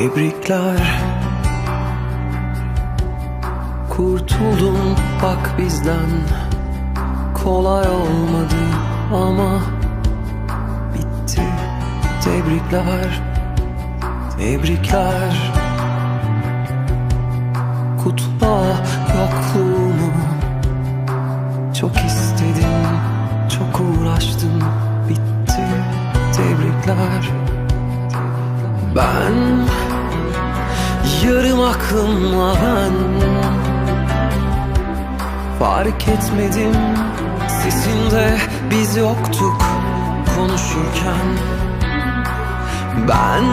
Tebrikler. Kurtuldun bak bizden. Kolay olmadı ama Bitti. Tebrikler. Tebrikler. Kutla yokluğumu Çok istedim Çok uğraştım Bitti. Tebrikler. Ben Yarım aklımla ben Fark etmedim. Sesinde biz yoktuk Konuşurken. Ben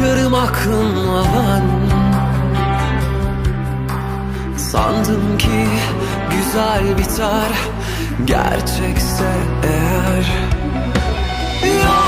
Yarım aklımla ben Sandım ki güzel biter. Gerçekse eğer. Yok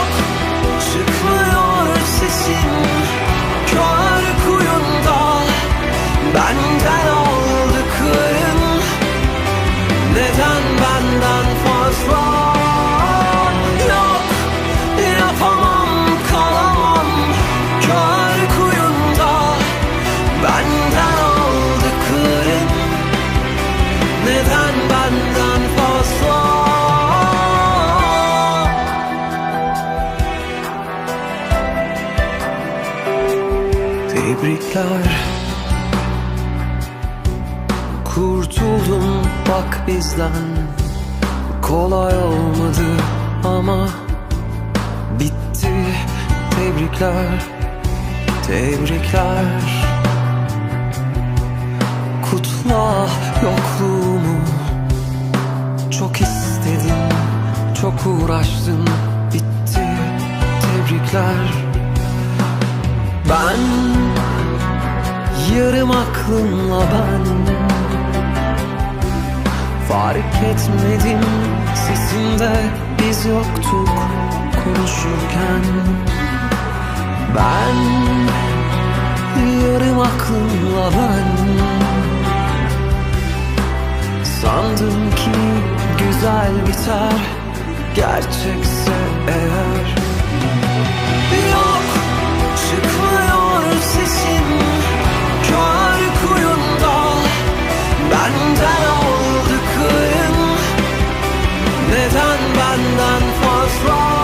Tebrikler. Kurtuldum bak bizden. Kolay olmadı ama Bitti. Tebrikler Tebrikler. Kutla yokluğumu. Çok istedim Çok uğraştım Bitti. Tebrikler Ben Yarım aklımla ben. Fark etmedim sesinde biz yoktuk konuşurken. Ben yarım aklımla ben. Sandım ki güzel biter gerçekse eğer Planet an and vors Rock.